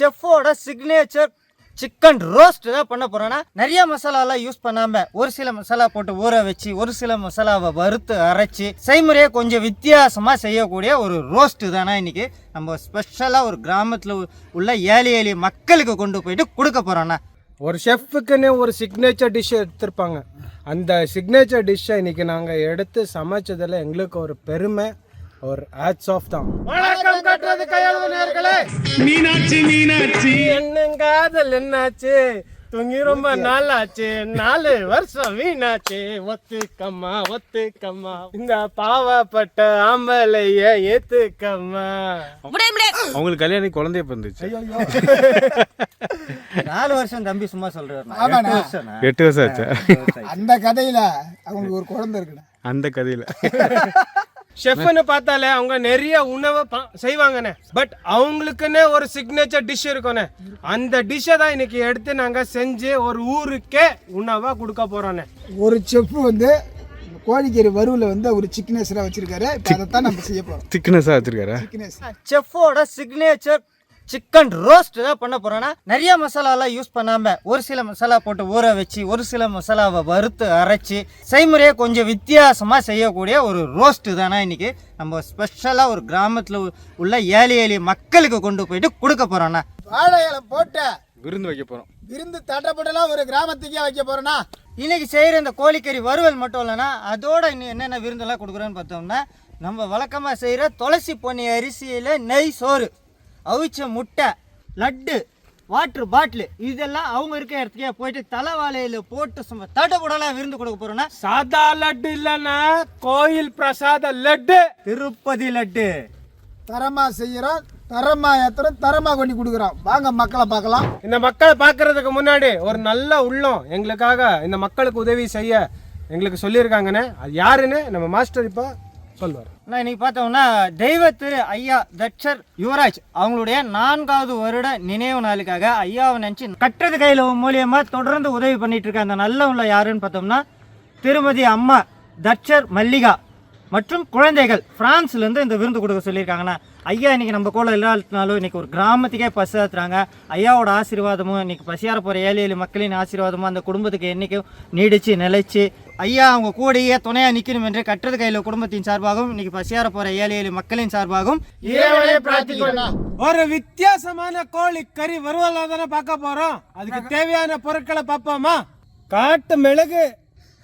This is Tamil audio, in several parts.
செஃப்போட சிக்னேச்சர் சிக்கன் ரோஸ்ட் தான் பண்ண போகிறோன்னா நிறைய மசாலாலாம் யூஸ் பண்ணாமல் ஒரு சில மசாலா போட்டு ஊற வச்சு ஒரு சில மசாலாவை வறுத்து அரைச்சி செய்முறையை கொஞ்சம் வித்தியாசமாக செய்யக்கூடிய ஒரு ரோஸ்ட்டு தானே இன்றைக்கி நம்ம ஸ்பெஷலாக ஒரு கிராமத்தில் உள்ள ஏழை எளிய மக்களுக்கு கொண்டு போயிட்டு கொடுக்க போகிறோண்ணா ஒரு ஷெஃப்புக்குன்னு ஒரு சிக்னேச்சர் டிஷ் எடுத்திருப்பாங்க. அந்த சிக்னேச்சர் டிஷ்ஷை இன்றைக்கி நாங்கள் எடுத்து சமைச்சதில் எங்களுக்கு ஒரு பெருமை. ஒரு ஹேட்ஸ் ஆஃப் தான். வணக்கம் கட்டுறது கையாளுநர்களே மீனாட்சி மீனாட்சி. என்னங்காதல் என்னாச்சு? தூங்கி ரொம்ப நாள் ஆச்சு நாலு வருஷம் வீணாச்சு. ஒத்துக்கம்மா ஒத்துக்கம்மா. இந்த பாவப்பட்ட ஆம்பளைய ஏத்துக்கம்மா. அவங்களுக்கு கல்யாணம் குழந்தைய பிறந்துச்சு. நாலு வருஷம் தம்பி சும்மா. வருஷம்ண்ணா. எட்டு வருஷம் ஆச்சா. அந்த கதையில அவங்களுக்கு ஒரு குழந்தை இருக்குண்ணா. அந்த கதையில. ஷெஃப்னு பார்த்தாலே அவங்க நிறைய உணவை ப- செய்வாங்கண்ணே. பட் அவங்களுக்குன்னே ஒரு சிக்னேச்சர் டிஷ் இருக்கும்ண்ணே. அந்த டிஷ்ஷை தான் இன்னைக்கு எடுத்து நாங்கள் செஞ்சு ஒரு ஊருக்கே உணவா கொடுக்க போறோண்ணே ஒரு செஃப் வந்து கோழிக்கறி வறுவில் வந்து ஒரு சிக்கனேஸ்லாம் வச்சிருக்காரு. இப்போ அதைத்தான் நம்ம செய்ய போகிறோம் திக்னஸா வச்சிருக்காரா? சிக்கனேஸ் செஃப்போட சிக்னேச்சர் சிக்கன் ரோஸ்ட் தான் பண்ண போறோம்னா நிறைய மசாலாலாம் யூஸ் பண்ணாம ஒரு சில மசாலா போட்டு ஊற வச்சு ஒரு சில மசாலாவை வறுத்து அரைச்சி செய்முறையை கொஞ்சம் வித்தியாசமா செய்யக்கூடிய ஒரு ரோஸ்ட் தானே இன்னைக்கு நம்ம ஸ்பெஷலாக ஒரு கிராமத்தில் உள்ள ஏழை எளிய மக்களுக்கு கொண்டு போயிட்டு கொடுக்க போறோம்னா வாழை இலை போட்ட விருந்து வைக்க போறோம். விருந்து தட்டப்பட்டெல்லாம் ஒரு கிராமத்துக்கே வைக்க போறோம்னா இன்னைக்கு செய்கிற இந்த கோழிக்கறி வறுவல் மட்டும் இல்லைன்னா அதோட இன்னும் என்னென்ன விருந்தெல்லாம் கொடுக்குறோன்னு பார்த்தோம்னா நம்ம வழக்கமாக செய்கிற துளசி பொன்னி அரிசியில் நெய் சோறு. அவிச்ச முட்டை லட்டு வாட்டர் பாட்டில் இதெல்லாம் அவங்க இருக்க இடத்துக்கே போயிட்டு தலைவாழையில் போட்டு சும்மா தடபுடலாம் விருந்து கொடுக்க போகிறோன்னா சாதா லட்டு இல்லைன்னா கோயில் பிரசாத லட்டு. திருப்பதி லட்டு. தரமா செய்கிறோம் தரமா ஏத்துறோம் தரமா கொண்டு கொடுக்குறோம் வாங்க மக்களை பார்க்கலாம். இந்த மக்களை பார்க்கறதுக்கு முன்னாடி ஒரு நல்ல உள்ளம் எங்களுக்காக இந்த மக்களுக்கு உதவி செய்ய எங்களுக்கு சொல்லியிருக்காங்கண்ணே. அது யாருன்னு நம்ம மாஸ்டர் இப்போ சொல்வார் நான் இன்னைக்கு பார்த்தோம்னா தெய்வ திரு ஐயா தட்சர் யுவராஜ் அவங்களுடைய நான்காவது வருட நினைவு நாளுக்காக ஐயாவை நினச்சி கட்டுறது கையில் மூலியமா தொடர்ந்து உதவி பண்ணிட்டு இருக்க அந்த நல்ல உள்ள யாருன்னு பார்த்தோம்னா திருமதி அம்மா தட்சர் மல்லிகா மற்றும் குழந்தைகள் பிரான்ஸ்லேருந்து இந்த விருந்து கொடுக்க சொல்லியிருக்காங்கண்ணா ஐயா இன்னைக்கு நம்ம கூட இல்லாட்டினாலும் இன்னைக்கு ஒரு கிராமத்துக்கே பசாத்துறாங்க ஐயாவோட ஆசீர்வாதமும் இன்னைக்கு பசியார போகிற ஏழை ஏழு மக்களின் ஆசீர்வாதமும் அந்த குடும்பத்துக்கு என்றைக்கும் நீடிச்சு நிலைச்சு ஐயா அவங்க கூடயே துணையாக நிற்கணும் என்று கட்டுறது கையில் குடும்பத்தின் சார்பாகவும் இன்னைக்கு பசியார போகிற ஏழை ஏழு மக்களின் சார்பாகவும். ஒரு வித்தியாசமான கோழி கறி வருவதா தானே பார்க்க போறோம். அதுக்கு தேவையான பொருட்களை பார்ப்போமா? காட்டு மிளகு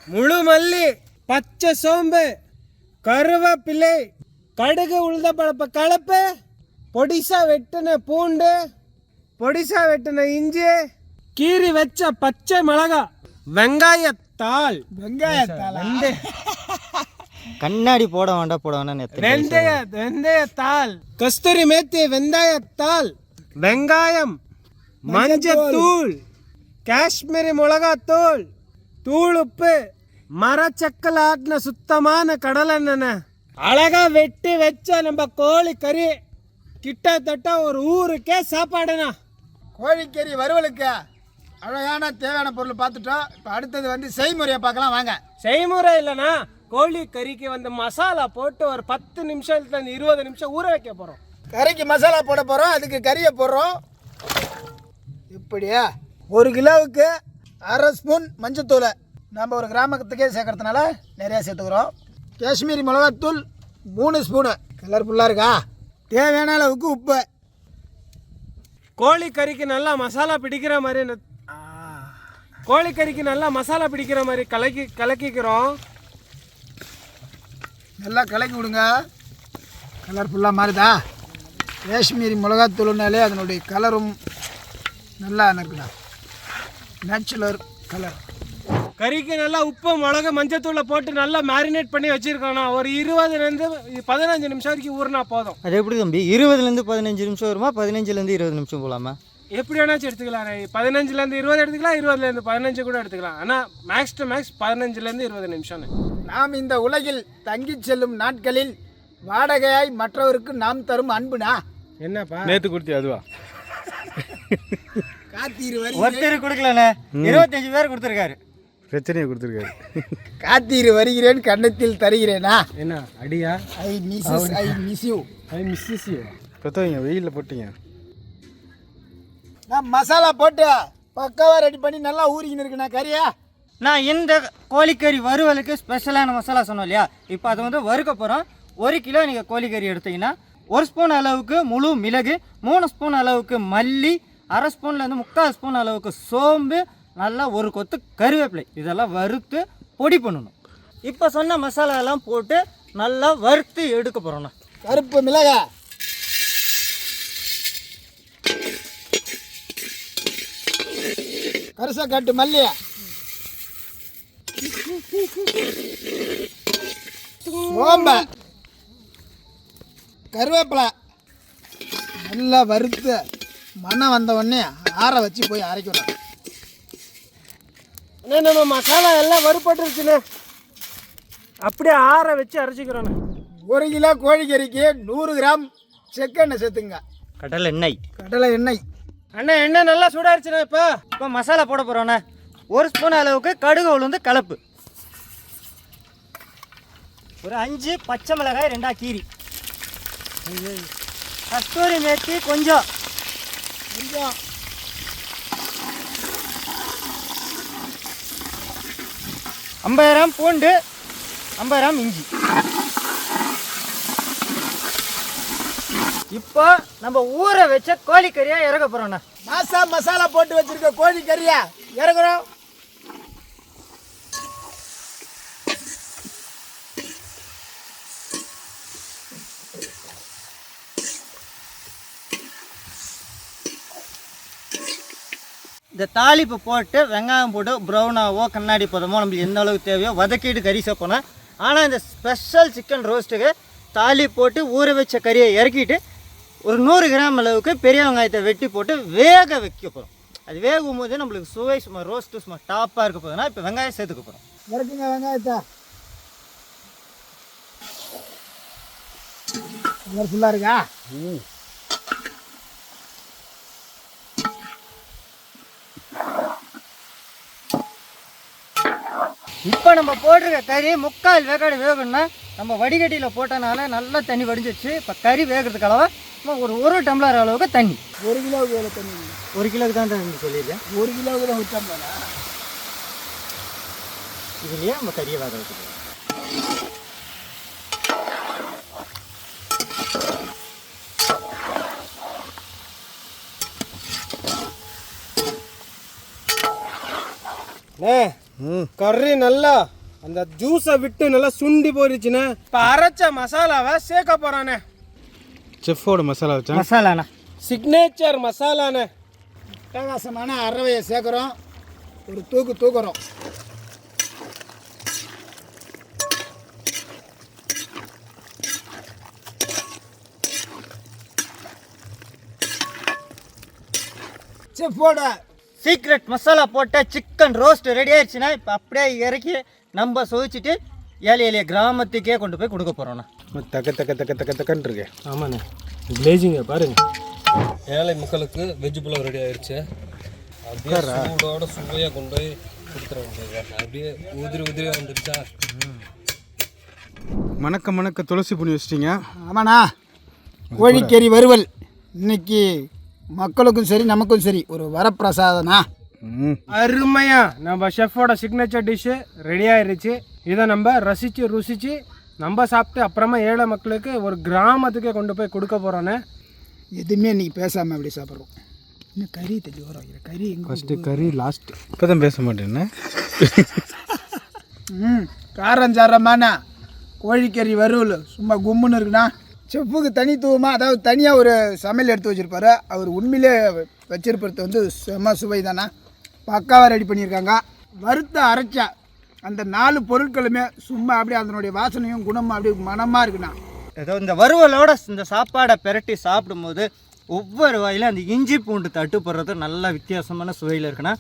முழு மல்லி பச்சை சோம்பு கருவேப்பிலை கடுகு உளுந்த பழப்ப கலப்பு பொடிசா வெட்டின பூண்டு பொடிசா வெட்டின இஞ்சி கீறி வச்ச பச்சை மிளகா வெங்காயத்தாள் வெங்காயத்தால கண்ணாடி போட வேண்டாம் போட வேண்டாம் வெந்தய வெந்தயத்தாள் கஸ்தூரி மேத்தி வெந்தயத்தாள் வெங்காயம் மஞ்சத்தூள். காஷ்மீரி மிளகாத்தூள் தூள் உப்பு மரச்சக்கல் ஆட்டின சுத்தமான கடலை எண்ணெய். அழகா வெட்டி வச்ச நம்ம கோழி கறி. கிட்டத்தட்ட ஒரு ஊருக்கே சாப்பாடுண்ணா. கோழிக்கறி வறுவலுக்கு? அழகான தேவையான பொருள் பார்த்துட்டோம். இப்போ அடுத்தது வந்து செய்முறையை பார்க்கலாம். வாங்க. செய்முறை இல்லைன்னா கோழி கறிக்கு வந்து மசாலா போட்டு ஒரு பத்து நிமிஷத்துல இருபது நிமிஷம் ஊற வைக்க போறோம். கறிக்கு மசாலா போட போகிறோம் அதுக்கு கறியை போடுறோம். இப்படியா? ஒரு கிலோவுக்கு அரை ஸ்பூன் மஞ்சத்தூள். நம்ம ஒரு கிராமத்துக்கே சேர்க்கறதுனால நிறையா சேர்த்துக்கிறோம். காஷ்மீரி மிளகாத்தூள் மூணு ஸ்பூனு. கலர்ஃபுல்லாக இருக்கா? தேவையான அளவுக்கு உப்பு. கோழி கறிக்கு நல்லா மசாலா பிடிக்கிற மாதிரி இந்த- கோழி கறிக்கு நல்லா மசாலா பிடிக்கிற மாதிரி கலக்கி கலக்கிக்கிறோம். நல்லா கலக்கி விடுங்க. கலர்ஃபுல்லாக மாறுதா? காஷ்மீரி மிளகாத்தூள்னாலே அதனுடைய கலரும் நல்லா இருக்குதா நேச்சுரல் கலர் கறிக்கு நல்லா உப்பு மிளகு மஞ்சத்தூளை போட்டு நல்லா மேரினேட் பண்ணி வச்சிருக்கோம்னா ஒரு இருபதுலேருந்து பதினஞ்சு நிமிஷம் வரைக்கும் ஊறினா போதும். அது எப்படி தம்பி? இருபதுலேருந்து பதினஞ்சு நிமிஷம் வருமா? பதினஞ்சுலேருந்து இருபது நிமிஷம் போகலாமா எப்படி வேணாச்சும் எடுத்துக்கலாம். பதினஞ்சுலேருந்து இருபது எடுத்துக்கலாம் இருபதுலேருந்து பதினஞ்சு கூட எடுத்துக்கலாம். ஆனால் மேக்ஸ் டு மேக்ஸ் பதினஞ்சுலேருந்து இருபது நிமிஷம் நாம் இந்த உலகில் தங்கிச் செல்லும் நாட்களில் வாடகையாய் மற்றவருக்கு நாம் தரும் அன்புனா? என்னப்பா? நேத்து கொடுத்தி அதுவா? காத்தீர் வரி ஒருத்தர் கொடுக்கலண்ணே. இருபத்தஞ்சு பேர் கொடுத்துருக்காரு. பிரச்சனையை கொடுத்துருக்காரு. காத்தீர் வருகிறேன் கன்னத்தில் தருகிறேனா? என்ன அடியா? I missus I miss you I missus you பத்தவங்க வெயிலில் போட்டீங்க. நான் மசாலா போட்டு பக்காவாக ரெடி பண்ணி நல்லா ஊறிக்கின்னு இருக்குண்ணா கறியா? நான் இந்த கோழிக்கறி வறுவலுக்கு ஸ்பெஷலான மசாலா சொன்னோம் இல்லையா? இப்போ அதை வந்து வறுக்க போகிறோம் ஒரு கிலோ நீங்கள் கோழிக்கறி எடுத்தீங்கன்னா ஒரு ஸ்பூன் அளவுக்கு முழு மிளகு மூணு ஸ்பூன் அளவுக்கு மல்லி அரை ஸ்பூன்லேருந்து முக்கால் ஸ்பூன் அளவுக்கு சோம்பு நல்லா ஒரு கொத்து கருவேப்பிலை. இதெல்லாம் வறுத்து பொடி பண்ணணும். இப்போ சொன்ன மசாலா எல்லாம் போட்டு நல்லா வறுத்து எடுக்க போகிறோண்ணா கருப்பு மிளகா கரிசா காட்டு மல்லி சோம்ப. கருவேப்பிலை. நல்லா வறுத்து மனம் வந்த உடனே ஆற வச்சு போய் அரைக்கிறோம் அண்ணே நம்ம மசாலா எல்லாம் வறுபட்டுருச்சுண்ணே. அப்படியே ஆற வச்சு அரைச்சிக்கிறோண்ணே. ஒரு கிலோ கோழிக்கறிக்கு நூறு கிராம் செக்கெண்ணெய் சேர்த்துங்க. கடலை எண்ணெய். கடலை எண்ணெய். அண்ணே எண்ணெய் நல்லா சூடாயிருச்சுண்ணே இப்போ. இப்போ மசாலா போட போகிறோண்ணே ஒரு ஸ்பூன் அளவுக்கு கடுகு உளுந்து கலப்பு. ஒரு அஞ்சு பச்சை மிளகாய் ரெண்டா கீரி. கஸ்தூரி மேத்தி கொஞ்சம். கொஞ்சம். ஐம்பதாயிரம் பூண்டு ஐம்பதாயிரம் இஞ்சி. இப்போ நம்ம ஊற வச்ச கோழிக்கறியாக இறக்க போகிறோண்ணே மாசா மசாலா போட்டு வச்சிருக்க கோழி கறியா இறக்குறோம். இந்த தாளிப்பு போட்டு வெங்காயம் போட்டு ப்ரௌனாவோ கண்ணாடி பதமோ நம்மளுக்கு எந்த அளவுக்கு தேவையோ வதக்கிட்டு கறி சேர்ப்போம் ஆனால் இந்த ஸ்பெஷல் சிக்கன் ரோஸ்ட்டுக்கு தாலி போட்டு ஊற வச்ச கறியை இறக்கிட்டு ஒரு நூறு கிராம் அளவுக்கு பெரிய வெங்காயத்தை வெட்டி போட்டு வேக வைக்க போகிறோம் அது வேகும் போது நம்மளுக்கு சுவை சும்மா ரோஸ்ட்டு சும்மா டாப்பாக இருக்க போகுதுன்னா இப்போ வெங்காயம் சேர்த்துக்க போகிறோம் வெங்காயத்தை. ஃபுல்லாக இருக்கா? இப்போ நம்ம போட்டிருக்க கறி முக்கால் வேக்காடு வேகணும்னா நம்ம வடிகட்டியில் போட்டனால நல்லா தண்ணி வடிஞ்சிச்சு இப்போ கறி வேகிறதுக்கு அளவா சும்மா ஒரு ஒரு டம்ளர் அளவுக்கு தண்ணி. ஒரு கிலோவுக்கு எவ்வளோ தண்ணி? ஒரு கிலோக்கு தான் தண்ணி சொல்லியிருக்கேன். ஒரு கிலோவுக்கு தான் ஊற்றாம போனா இதுலேயே நம்ம கறியை வேக வைக்கிறோம் கறி நல்லா அந்த ஜூஸை விட்டு நல்லா சுண்டி போயிருச்சுண்ணே இப்போ அரைச்ச மசாலாவை சேர்க்க போகிறானே செஃப்போட மசாலா வச்சா மசாலாண்ணா. சிக்னேச்சர் மசாலாண்ணே. அட்டகாசமான அரவையை சேர்க்குறோம். ஒரு தூக்கு தூக்குறோம். செஃப்போட சீக்ரெட் மசாலா போட்ட சிக்கன் ரோஸ்ட் ரெடி ஆயிடுச்சுன்னா இப்போ அப்படியே இறக்கி நம்ம சுவைச்சிட்டு ஏழை எளிய கிராமத்துக்கே கொண்டு போய் கொடுக்க போகிறோண்ணா தக்க தக்க தக்க தக்க தக்கன்னு இருக்கு. ஆமாண்ணே. கிளேசிங்க பாருங்க. ஏழை மக்களுக்கு வெஜ் புலாவ் ரெடி ஆயிருச்சு. அப்படியே சூடோட சுவையாக கொண்டு போய் கொடுத்துட வேண்டியது அப்படியே உதிரி உதிரியாக வந்துருச்சா? மணக்க மணக்க துளசி புண்ணி வச்சிட்டீங்க. ஆமாண்ணா. கோழிக்கறி வறுவல். இன்னைக்கு மக்களுக்கும் சரி நமக்கும் சரி ஒரு வரப்பிரசாதனா அருமையா. நம்ம ஷெஃபோட சிக்னேச்சர் டிஷ்ஷு ரெடி ஆயிருச்சு. இதை நம்ம ரசித்து ருசித்து நம்ம சாப்பிட்டு அப்புறமா ஏழை மக்களுக்கு ஒரு கிராமத்துக்கே கொண்டு போய் கொடுக்க போகிறோண்ணே எதுவுமே இன்னைக்கு பேசாமல் அப்படி சாப்பிட்றோம். இன்னும் கறி தள்ளி வர வைக்கிற கறி எங்கே ஃபஸ்ட்டு கறி லாஸ்ட்டு இப்போ தான் பேச மாட்டேன்னு ம் காரஞ்சாரமான கோழிக்கறி வறுவல். சும்மா கும்முன்னு இருக்குண்ணா. செஃப்புக்கு தனித்துவமாக அதாவது தனியாக ஒரு சமையல் எடுத்து வச்சுருப்பாரு. அவர் உண்மையிலே வச்சிருப்பது வந்து செம சுவை தானே பக்காவாக ரெடி பண்ணியிருக்காங்க. வறுத்த அரைச்ச அந்த நாலு பொருட்களுமே சும்மா அப்படியே அதனுடைய வாசனையும் குணமும் அப்படியே மனமாக இருக்குண்ணா. ஏதோ இந்த வறுவலோட இந்த சாப்பாடை பெரட்டி சாப்பிடும்போது ஒவ்வொரு வாயிலும் அந்த இஞ்சி பூண்டு தட்டுப்படுறது நல்ல வித்தியாசமான சுவையில் இருக்குன்னா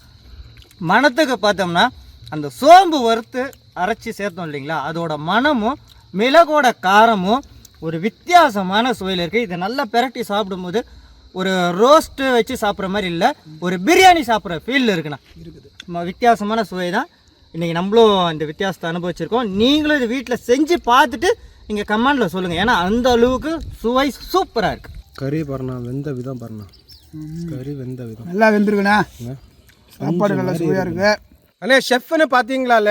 மணத்துக்கு பார்த்தோம்னா அந்த சோம்பு வறுத்து அரைச்சி சேர்த்தோம் இல்லைங்களா? அதோட மனமும் மிளகோட காரமும் ஒரு வித்தியாசமான சுவையில் இருக்குது இதை நல்லா பெரட்டி சாப்பிடும்போது ஒரு ரோஸ்ட்டு வச்சு சாப்பிட்ற மாதிரி இல்லை ஒரு பிரியாணி சாப்பிட்ற ஃபீல் இருக்குண்ணா. இருக்குது. வித்தியாசமான சுவை தான். இன்றைக்கி நம்மளும் இந்த வித்தியாசத்தை அனுபவிச்சிருக்கோம். நீங்களும் இது வீட்டில் செஞ்சு பார்த்துட்டு நீங்கள் கமெண்டில் சொல்லுங்கள் ஏன்னா அந்த அளவுக்கு சுவை சூப்பராக இருக்குது கறி பாருண்ணா வெந்த விதம் பாருண்ணா. கறி வெந்த விதம். நல்லா வெந்திருக்குண்ணா. சாப்பாடு நல்லா சுவையாக இருக்கு. அண்ணே ஷெஃப்னு பார்த்தீங்களால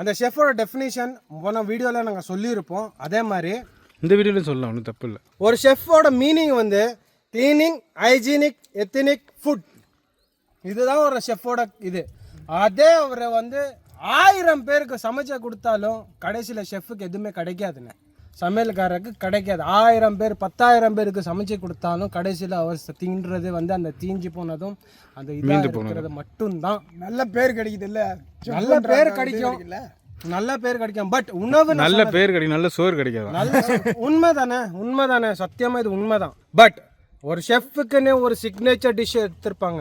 அந்த ஷெஃபோட டெஃபினேஷன் போன வீடியோவில் நாங்கள் சொல்லியிருப்போம். அதே மாதிரி இந்த வீடியோலையும் சொல்லலாம் ஒன்றும் தப்பு இல்லை. ஒரு ஷெஃபோட மீனிங் வந்து க்ளீனிங் ஹைஜீனிக் எத்தனிக் ஃபுட் இதுதான் ஒரு ஷெஃபோட இது. அதே அவரை வந்து ஆயிரம் பேருக்கு சமைச்ச கொடுத்தாலும் கடைசியில் ஷெஃபுக்கு எதுவுமே கிடைக்காதுண்ணே சமையல்காரருக்கு கிடைக்காது. ஆயிரம் பேர் பத்தாயிரம் பேருக்கு சமைச்சு கொடுத்தாலும் கடைசியில் அவர் தின்றது வந்து அந்த தீஞ்சு போனதும் அந்த இதாக இருக்கிறது மட்டும்தான். நல்ல பேர் கிடைக்குது இல்ல நல்ல பேர் கிடைக்கும். நல்ல பேர் கிடைக்கும். பட் உணவு நல்ல பேர் கிடைக்கும். நல்ல சோறு கிடைக்காது நல்ல உண்மைதானே? உண்மைதானே? சத்தியமா இது உண்மைதான். பட் ஒரு ஷெஃப்க்குன்னு ஒரு சிக்னேச்சர் டிஷ் எடுத்திருப்பாங்க.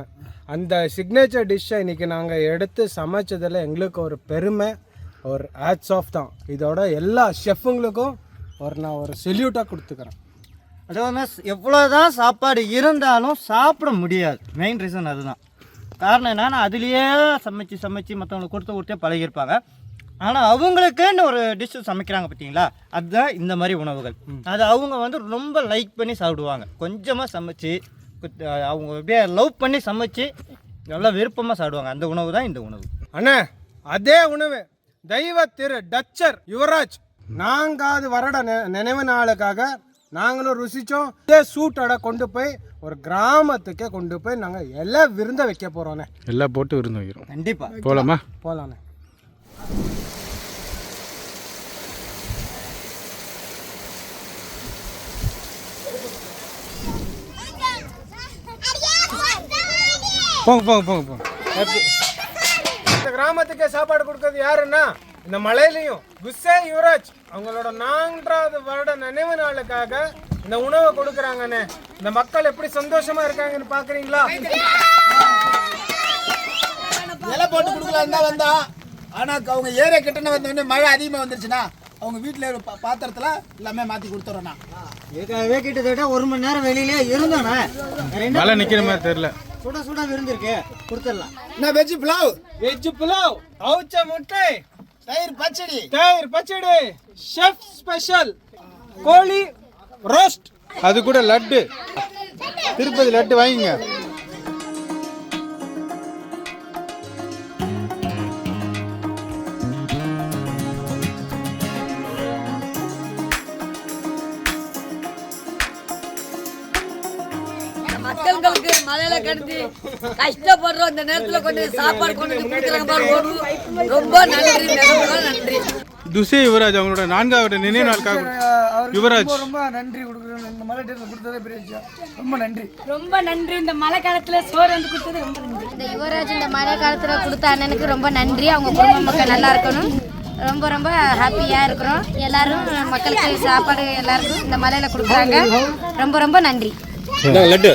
அந்த சிக்னேச்சர் டிஷ்ஷை இன்றைக்கி நாங்கள் எடுத்து சமைச்சதில் எங்களுக்கு ஒரு பெருமை ஒரு ஆட்ஸ் ஆஃப் தான். இதோட எல்லா ஷெஃப்புங்களுக்கும் ஒரு நான் ஒரு செல்யூட்டாக கொடுத்துக்கிறேன். அதாவது எவ்வளோதான் சாப்பாடு இருந்தாலும் சாப்பிட முடியாது. மெயின் ரீசன் அதுதான். காரணம் என்னன்னா அதுலேயே சமைச்சு சமைச்சு மற்றவங்களுக்கு கொடுத்து கொடுத்தே பழகியிருப்பாங்க. ஆனால் அவங்களுக்குன்னு ஒரு டிஷ்ஷு சமைக்கிறாங்க பார்த்தீங்களா அதுதான் இந்த மாதிரி உணவுகள். அது அவங்க வந்து ரொம்ப லைக் பண்ணி சாப்பிடுவாங்க. கொஞ்சமாக சமைச்சு குத்- அவங்க அப்படியே லவ் பண்ணி சமைச்சு நல்லா விருப்பமாக சாப்பிடுவாங்க. அந்த உணவு தான் இந்த உணவு. அண்ணே அதே உணவு. தெய்வ திரு டச்சர் யுவராஜ். நான்காவது வருட நெ- நினைவு நாளுக்காக நாங்களும் ருசிச்சோம். இதே சூட்டோட கொண்டு போய் ஒரு கிராமத்துக்கே கொண்டு போய் நாங்கள் எல்லாம் விருந்த வைக்க போகிறோண்ணே எல்லாம் போட்டு விருந்து வைக்கிறோம். கண்டிப்பாக போகலாமா போகலாண்ணே போங்க போங்க போங்க போங்க. இந்த கிராமத்துக்கே சாப்பாடு கொடுக்கறது யாருன்னா இந்த மலையிலையும் குஸ்ஸே யுவராஜ். அவங்களோட நான்காவது வருட நினைவு நாளுக்காக இந்த உணவை கொடுக்குறாங்கண்ணே. இந்த மக்கள் எப்படி சந்தோஷமா இருக்காங்கன்னு பாக்குறீங்களா? இலை போட்டு கொடுக்கலான்னு தான் வந்தோம் ஆனால் அவங்க ஏரியா கிட்டன வந்தோடனே மழை அதிகமாக வந்துருச்சுன்னா அவங்க வீட்டில் பாத்திரத்தில் எல்லாமே மாற்றி கொடுத்துட்றோண்ணா இதுக்காகவே கிட்டத்தட்ட ஒரு மணி நேரம் வெளியிலே இருந்தோண்ணே மழை நிற்கிற மாதிரி தெரில சுட சுட விருந்திருக்கு கொடுத்துடலாம். என்ன வெஜ் புலாவ்? வெஜ் புலாவ். அவுச்ச முட்டை. தயிர் பச்சடி. தயிர் பச்சடி. Chef special. கோழி ரோஸ்ட். அது கூட லட்டு. திருப்பதி லட்டு வாங்கிங்க. கிடந்து கஷ்டப்படுறோம். இந்த நேரத்துல கொண்டு சாப்பாடு கொண்டு வந்து கொடுக்குறாங்க. ரொம்ப நன்றி நன்றி. துசே யுவராஜ் அவங்களோட நான்காவது நினைவு நாளுக்காக யுவராஜ் ரொம்ப நன்றி கொடுக்குறோம் இந்த மழை டைமில் கொடுத்ததே பெரிய விஷயம். ரொம்ப நன்றி. ரொம்ப நன்றி. இந்த மழை காலத்துல சோறு வந்து கொடுத்தது ரொம்ப நன்றி. இந்த யுவராஜ் இந்த மழை காலத்தில் கொடுத்த அண்ணனுக்கு ரொம்ப நன்றி. அவங்க குடும்ப மக்கள் நல்லா இருக்கணும். ரொம்ப ரொம்ப ஹாப்பியாக இருக்கிறோம். எல்லாரும் மக்களுக்கு சாப்பாடு எல்லாருக்கும் இந்த மலையில் கொடுக்குறாங்க. ரொம்ப ரொம்ப நன்றி. லட்டு.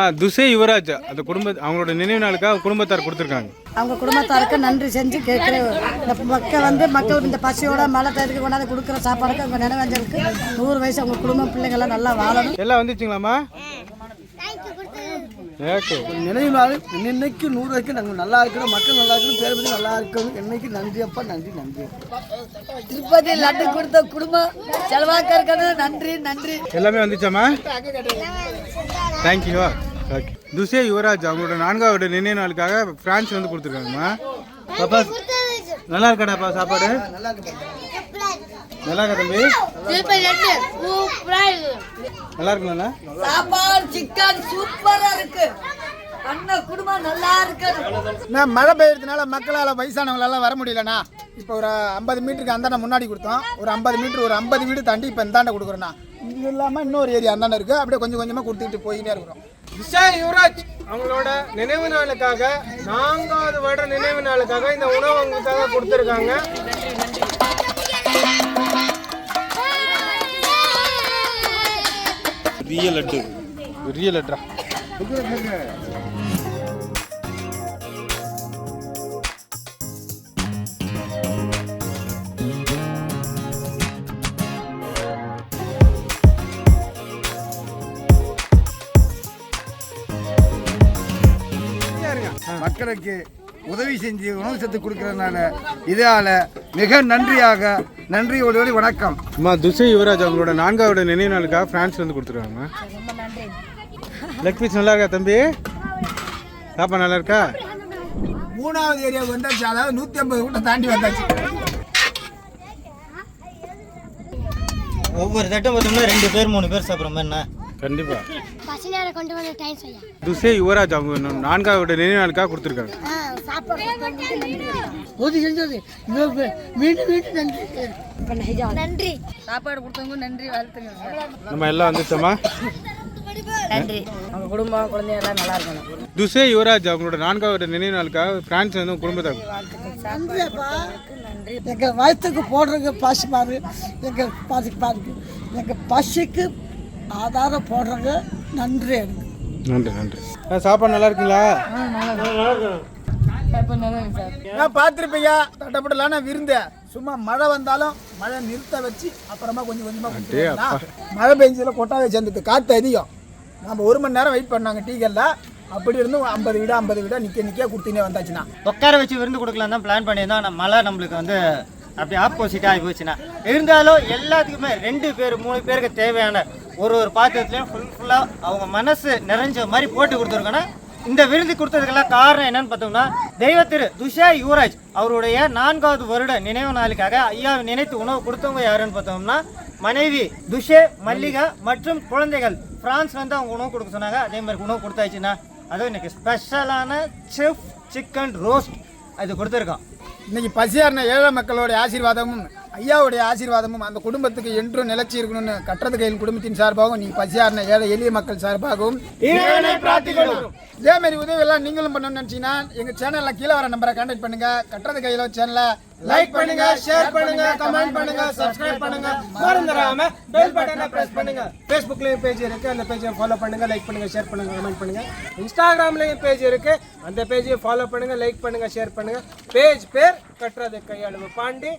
ஆ துசே யுவராஜ். அந்த குடும்ப அவங்களோட நினைவு நாளுக்காக குடும்பத்தார் கொடுத்துருக்காங்க. அவங்க குடும்பத்தாருக்கு நன்றி செஞ்சு கேட்குற இந்த மக்கள் வந்து மக்கள் இந்த பசியோட மழை டயத்துக்கு கொண்டாந்து கொடுக்குற சாப்பாடுக்கு அவங்க நினைவஞ்சலுக்கு நூறு வயசு அவங்க குடும்பம் பிள்ளைங்கள்லாம் நல்லா வாழணும். எல்லாம் வந்துச்சுங்களாம்மா? நினைவு நாள். இன்னைக்கு நூறு வரைக்கும் நாங்கள் நல்லா இருக்கிறோம். மக்கள் நல்லா இருக்கணும் பேர் பற்றி நல்லா இருக்கணும் என்னைக்கு நன்றி அப்பா? நன்றி நன்றி. திருப்பதி லட்டு கொடுத்த குடும்பம் செலவாக்க இருக்கிறது நன்றி நன்றி. எல்லாமே வந்துச்சாம்மா? தேங்க்யூ ஓகே துசே யுவராஜ் அவங்களோட நான்காவது நினைவு நாளுக்காக பிரான்ஸ் வந்து கொடுத்துருக்காங்கம்மா. பாப்பா நல்லா இருக்காடாப்பா சாப்பாடு? நல்லா இருக்கா தம்பி? நல்லா இருக்குங்களா சாப்பாடு சிக்கன் சூப்பரா இருக்கு. அண்ணா குடும்பம் நல்லா இருக்கு. நான் மழை பெய்யறதுனால மக்களால் வயசானவங்களால வர முடியலண்ணா. இப்போ ஒரு ஐம்பது மீட்டருக்கு அந்தாண்ட முன்னாடி கொடுத்தோம். ஒரு ஐம்பது மீட்டர் ஒரு ஐம்பது வீடு தாண்டி இப்போ இந்தாண்ட கொடுக்குறோண்ணா. இது இல்லாமல் இன்னொரு ஏரியா அந்தாண்ட இருக்குது அப்படியே கொஞ்சம் கொஞ்சமாக கொடுத்துக்கிட்டு போயிட்டே இருக்கிறோம். விஷால் யுவராஜ் அவங்களோட நினைவு நாளுக்காக நான்காவது வருட நினைவு நாளுக்காக இந்த உணவு அவங்களுக்காக கொடுத்துருக்காங்க. பெரிய லட்டு. பெரிய லட்டா மக்களுக்கு உதவி செஞ்சு உணவு சத்து கொடுக்கறதுனால இதால் மிக நன்றியாக நன்றியோடு வணக்கம். அம்மா துசே யுவராஜ் அவங்களோட நான்காவது நினைவு நாளுக்காக பிரான்ஸ்ல இருந்து கொடுத்துருக்காங்க லெக் பீஸ் நல்லா இருக்கா தம்பி? சாப்பாடு நல்லா இருக்கா? மூணாவது ஏரியாவுக்கு வந்தாச்சு அதாவது நூற்றி ஐம்பது கூட்டம் தாண்டி வந்தாச்சு. ஒவ்வொரு தட்டும் பார்த்தோம்னா ரெண்டு பேர் மூணு பேர் சாப்பிட்ற மாதிரி என்ன? கண்டிப்பா. பசங்க கொண்டு வந்து டைம் செய்ய துசே யுவராஜ் அவங்க நான்காவது நினைவு நாளுக்காக கொடுத்துருக்காங்க. உதவி செஞ்சது மீண்டும் மீண்டும் நன்றி. நன்றி. சாப்பாடு கொடுத்தவங்க நன்றி வாழ்த்துங்க நம்ம எல்லாம் வந்துச்சோமா நன்றி. அவங்க குடும்பம் குழந்தைங்க எல்லாம் நல்லா இருக்கணும். துசே யுவராஜ் அவங்களோட நான்காவது நினைவு நாளுக்காக பிரான்ஸ்ல இருந்து குடும்பத்தை எங்கள் வயிற்றுக்கு போடுறதுக்கு பசி பாரு எங்கள் பசி பாருக்கு எங்கள் பசிக்கு ஆதாரம் போடுறவங்க நன்றி எனக்கு. நன்றி நன்றி. ஆ, சாப்பாடு நல்லா இருக்குங்களா நான் பார்த்துருப்பீங்க? தட்டப்படலான விருந்த. சும்மா மழை வந்தாலும் மழை நிறுத்த வச்சு அப்புறமா கொஞ்சம் கொஞ்சமாக மழை பெஞ்சதில் கொட்டாவே சேர்ந்துட்டு காற்று அதிகம். நம்ம ஒரு மணி நேரம் வெயிட் பண்ணாங்க டீக்கல்ல அப்படி இருந்தும் ஐம்பது வீடா ஐம்பது வீடா நிற்க நிற்க கொடுத்துனே வந்தாச்சுன்னா உட்கார வச்சு விருந்து கொடுக்கலாம் தான் பிளான் பண்ணியிருந்தோம். ஆனால் மழை நம்மளுக்கு வந்து அப்படி ஆப்போசிட்டாக ஆகி போச்சுன்னா இருந்தாலும் எல்லாத்துக்குமே ரெண்டு பேர் மூணு பேருக்கு தேவையான ஒரு ஒரு பாத்திரத்துலையும் ஃபுல் ஃபுல்லாக அவங்க மனசு நிறைஞ்ச மாதிரி போட்டு கொடுத்துருக்கோன்னா இந்த விருது கொடுத்ததுக்கெல்லாம் காரணம் என்னன்னு பார்த்தோம்னா தெய்வத்திரு துஷா யுவராஜ் அவருடைய நான்காவது வருட நினைவு நாளுக்காக ஐயாவை நினைத்து உணவு கொடுத்தவங்க யாருன்னு பார்த்தோம்னா மனைவி துஷே மல்லிகா மற்றும் குழந்தைகள். பிரான்ஸ் வந்து அவங்க உணவு கொடுக்க சொன்னாங்க. அதே மாதிரி உணவு கொடுத்தாச்சுன்னா அதுவும் இன்னைக்கு ஸ்பெஷலான செஃப் சிக்கன் ரோஸ்ட் அது கொடுத்துருக்கோம். இன்னைக்கு பசியார்ன ஏழை மக்களோட ஆசீர்வாதமும் ஐயாவுடைய ஆசீர்வாதமும் அந்த குடும்பத்துக்கு என்றும் நிலைச்சி இருக்கணும்னு கட்டுறது கையில் குடும்பத்தின் சார்பாகவும் நீ பசியார்ன ஏழை எளிய மக்கள் சார்பாகவும் இதே மாதிரி உதவி எல்லாம் நீங்களும் பண்ணணும்னு நினைச்சீங்கன்னா எங்க சேனல்ல கீழே வர நம்பரை கான்டாக்ட் பண்ணுங்க. கட்டுறது கையில சேனலை லைக் பண்ணுங்க ஷேர் பண்ணுங்க கமெண்ட் பண்ணுங்க சப்ஸ்கிரைப் பண்ணுங்க. மறந்துடாம பெல் பட்டனை பிரஸ் பண்ணுங்க. ஃபேஸ்புக்லயும் பேஜ் இருக்கு. அந்த பேஜை ஃபாலோ பண்ணுங்க லைக் பண்ணுங்க ஷேர் பண்ணுங்க கமெண்ட் பண்ணுங்க. இன்ஸ்டாகிராம்லயும் பேஜ் இருக்கு. அந்த பேஜையும் ஃபாலோ பண்ணுங்க லைக் பண்ணுங்க ஷேர் பண்ணுங்க. பேஜ் பேர் கட்டுறது கையளவு பாண்டி.